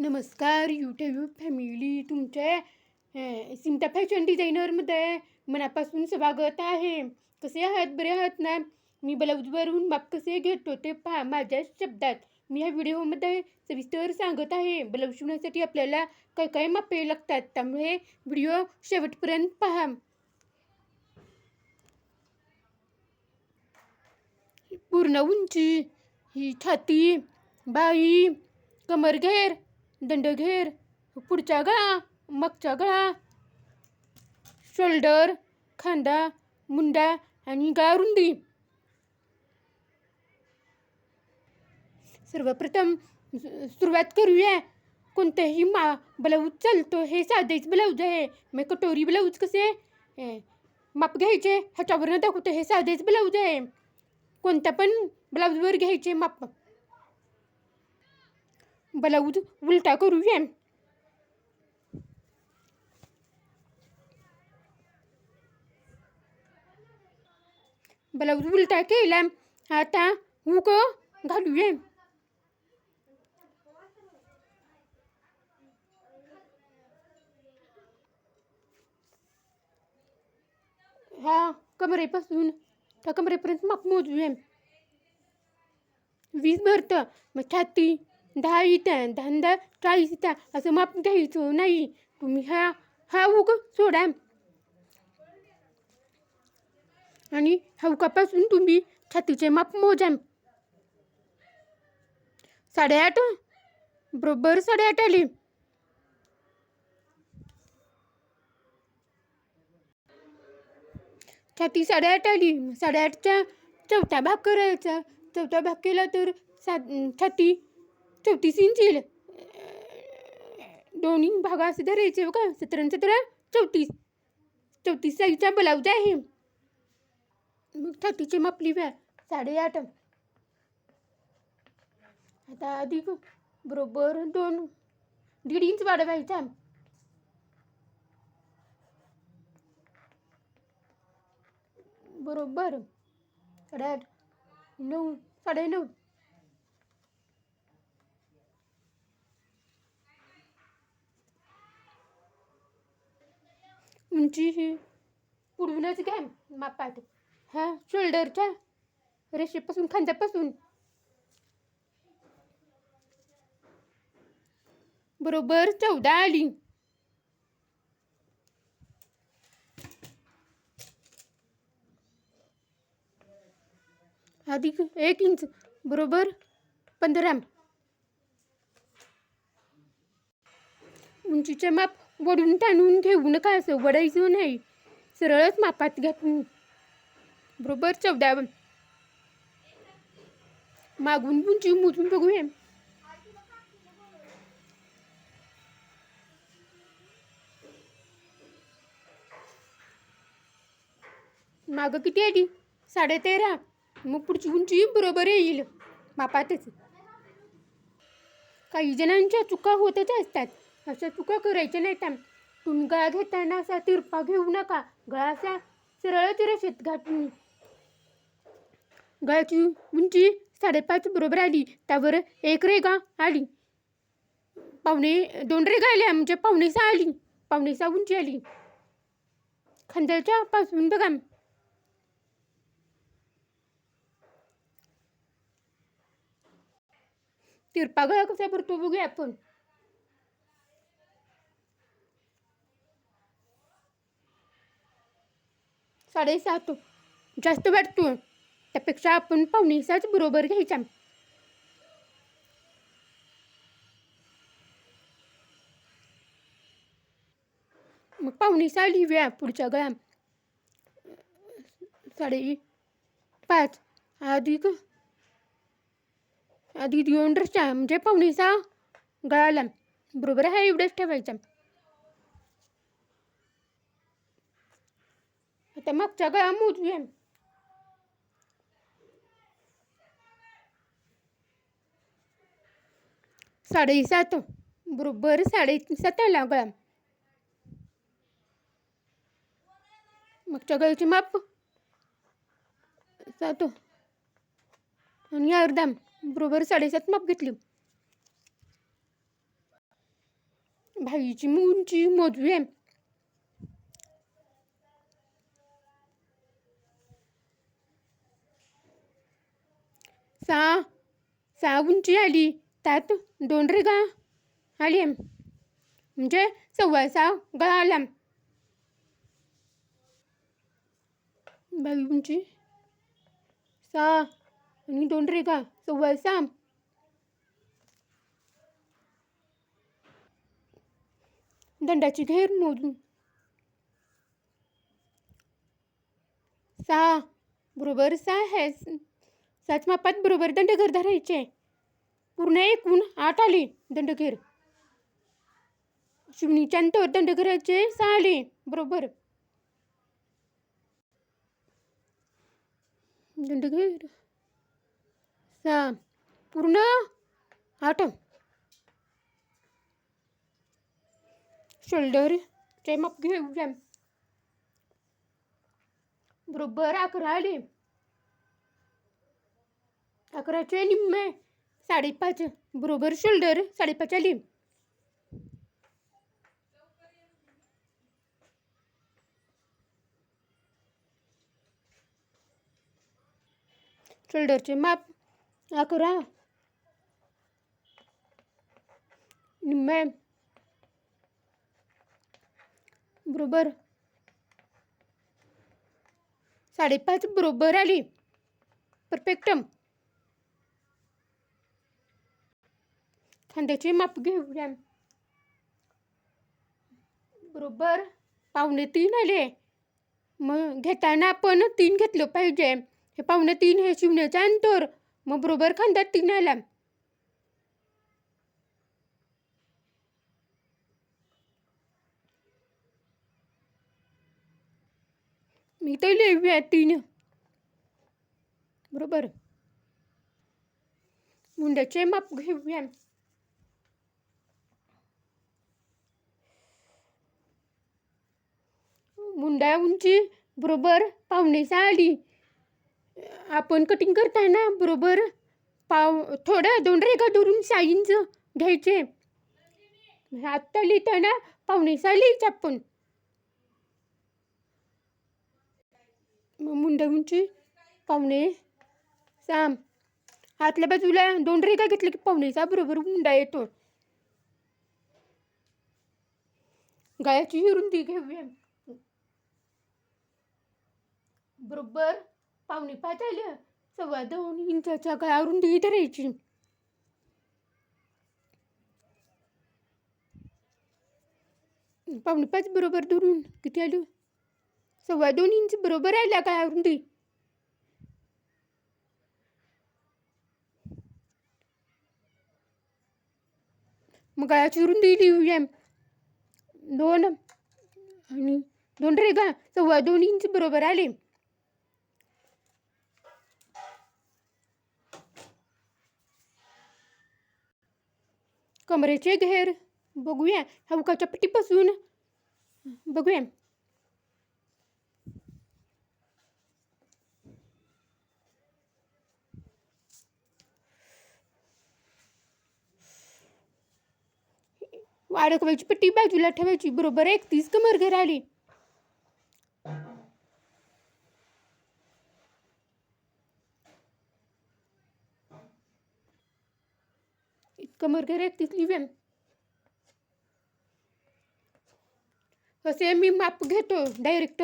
नमस्कार YouTube family तुमच्या सिमटा fashion डिझायनरमध्ये मनापासून स्वागत आहे. कसे आहात? बरे आहात ना? मी ब्लाऊजवरून माप कसे घेतो ते पहा माझ्या शब्दात. मी ह्या व्हिडिओमध्ये सविस्तर सांगत आहे. ब्लाऊज शिवण्यासाठी आपल्याला काय काय मापे लागतात त्यामुळे व्हिडिओ शेवटपर्यंत पहा. पूर्ण उंची ही छाती बाई कमरघेर दंडघेर पुढचा गळा मागचा गळा. शोल्डर खांदा मुंडा आणि गारुंदी सर्वप्रथम सुरुवात करूया. कोणतंही मा ब्लाऊज चालतो हे साधेच ब्लाऊज आहे. मग कटोरी ब्लाऊज कसे? माप घ्यायचे ह्याच्यावरनं दाखवतो हे साधेच ब्लाऊज आहे. कोणत्या पण ब्लाऊजवर घ्यायचे माप. ब्लाऊज उलटा करूया ब्लाऊज उलटा केला आता हुक घालूया ह्या कमरेपासून त्या कमरेपर्यंत माप मोजूया वीज भरतं मग छाती दहा इत्या धंदा चाळीस इत्या असं माप घ्यायचं नाही. तुम्ही हा हा उग सोडा. आणि हवकापासून तुम्ही छातीचे माप मोजा. साडेआठ? बरोबर साडेआठ आली. छाती साडेआठ आली. साडेआठच्या चौथा भाग करायचा. चौथा भाग केला तर सा छाती चौतीस इंच येईल. दोन्ही भाग असे धरायचे हो का सतरा आणि सतरा चौतीस. चौतीस साईजचा ब्लाऊज आहे. मग छातीचे मापली व्या साडेआठ. आता अधिक बरोबर दोन दीड इंच वाढवायचा. बरोबर. साडेआठ नऊ साडे नऊ उंची ही पुरवूनच घ्या मापात हा शोल्डरच्या रेषेपासून खांद्यापासून. बरोबर चौदा आली. अधिक एक इंच बरोबर पंधरा. उंचीचे माप वडून ताणून घेऊ नका असं वडायचं नाही? सरळच मापात घ्या तुम्ही बरोबर चौदा. मागून उंची मोजून बघूया. मागं किती आली? साडे तेरा मग पुढची उंची बरोबर येईल. मापातच. काही जणांच्या चुका होतच असतात. अशा चुका नाही नाहीत तुम्ही गळा घेताना असा तिरपा घेऊ नका. गळा असा सरळच रेषेत घाटून गळ्याची उंची साडेपाच बरोबर आली. त्यावर एक रेगा आली. पावणे दोन रेगा आल्या म्हणजे पावणे सहा आली. पावणे सहा उंची आली. खांद्याच्या पासून बघा तिरपा गळा कसा भरतो बघूया आपण. साडेसात जास्त वाटतो त्यापेक्षा आपण पावणे सहाच बरोबर घ्यायचा. मग पावणे सहा लिहूया पुढच्या गळा साडे पाच. अधिक आधी दोन रस्ता म्हणजे पावणे सहा गळाला. बरोबर आहे एवढंच ठेवायचं. आता मागच्या गळा मोजूया साडेसात बरोबर साडेसात आला गळा. मागच्या गळ्याची माप. सात. आणि अर्धा बरोबर साडेसात माप घेतली. भाईची उंची मोजूया सहा सहा उंची आली, त्यात दोन रेगा आली. म्हणजे सव्वा सहा गळा आला. बाई सहा आणि दोन रेगा सव्वा सहा दंडाची घेर मोजून. सहा बरोबर सहा आहे त्याच मापात बरोबर दंडघर धरायचे. पूर्ण एकूण आठ आले दंडघेर. शिवणीच्या अंतर दंडघराचे सहा आले बरोबर. दंडघेर. सहा. पूर्ण आठ. शोल्डरचे माप घेऊया. बरोबर अकरा आले. अकराचे निम्मे साडेपाच बरोबर शोल्डर साडेपाच आली शोल्डरचे माप अकरा. निम्मे बरोबर साडेपाच बरोबर आली. परफेक्टम. खांद्याचे माप घेऊया बरोबर पावणे तीन आले मग घेताना आपण तीन घेतलं पाहिजे हे पावणे तीन हे शिवण्याचं अंतर मग बरोबर खांद्यात तीन आला मी तर लिहूया तीन बरोबर मुंड्याचे माप घेऊया मुंडा उंची बरोबर पावणे आली आपण कटिंग करताना बरोबर पाव थोडं दोन रेगा धरून सहा घ्यायचे. आत्ता लिहिताना पावणे सहा लिहायचं आपण. मग मुंड्या उंची पाहुणे सहा. आतल्या बाजूला दोन रेगा घेतले की पाहुणेचा बरोबर मुंडा येतो. गायाची रुंदी घेऊया. बरोबर? पाहुणे पाच आल्या सव्वा दोन इंचाच्या गळा रुंदी धरायची पाहुणे पाच बरोबर धरून किती आलं? सव्वा दोन इंच बरोबर आल्या काय रुंदी मग गळ्याची रुंदी लिहूया दोन आणि दोन रेगा सव्वा दोन इंच बरोबर आले. कमरेचे घेर। बघूया पसून पट्टीपासून बघूया. अडकवायची पट्टी बाजूला ठेवायची एक तीस कमर घर आली. कमर घर तिथली लिहूया असे मी माप घेतो डायरेक्ट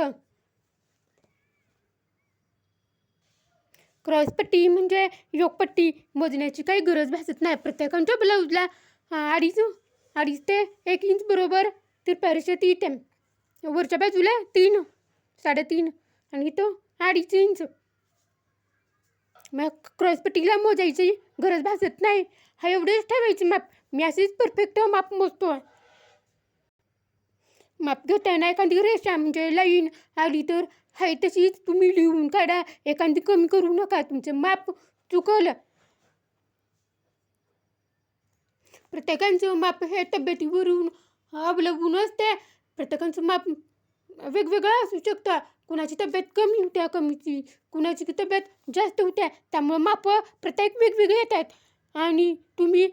क्रॉसपट्टी म्हणजे योगपट्टी मोजण्याची काही गरज भासत नाही. प्रत्येकांच्या ब्लाऊजला अडीच अडीच ते एक इंच बरोबर तिरप्यारेषे येते वरच्या बाजूला तीन साडेतीन आणि तो अडीच इंच मग क्रॉसपट्टीला मोजायची गरज भासत नाही. हा एवढेच ठरवायचे माप. मी असेच परफेक्ट माप मोजतो माप घेताना एखादी रेषा म्हणजे लाईन आली तर हाय तशीच तुम्ही लिहून काढा. एखादी कमी करू नका तुमचं माप चुकलं. प्रत्येकांचं माप हे तब्येतीवरून अवलंबून असते. प्रत्येकाचं माप वेगवेगळं असू शकतं. कुणाची तब्येत कमी होत्या कमीची. कुणाची तब्येत जास्त होत्या त्यामुळं मापं प्रत्येक वेगवेगळे येतात आणि तुम्ही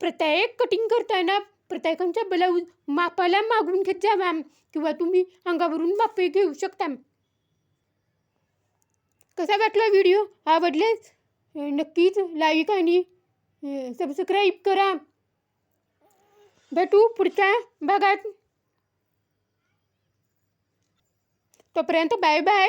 प्रत्येक कटिंग करताना प्रत्येकांच्या ब्लाऊज मापाला मागून घेत जावा किंवा तुम्ही अंगावरून मापे घेऊ शकता. कसा वाटला व्हिडिओ आवडलेच? नक्कीच लाईक आणि सबस्क्राईब करा. भेटू पुढच्या भागात. तोपर्यंत बाय बाय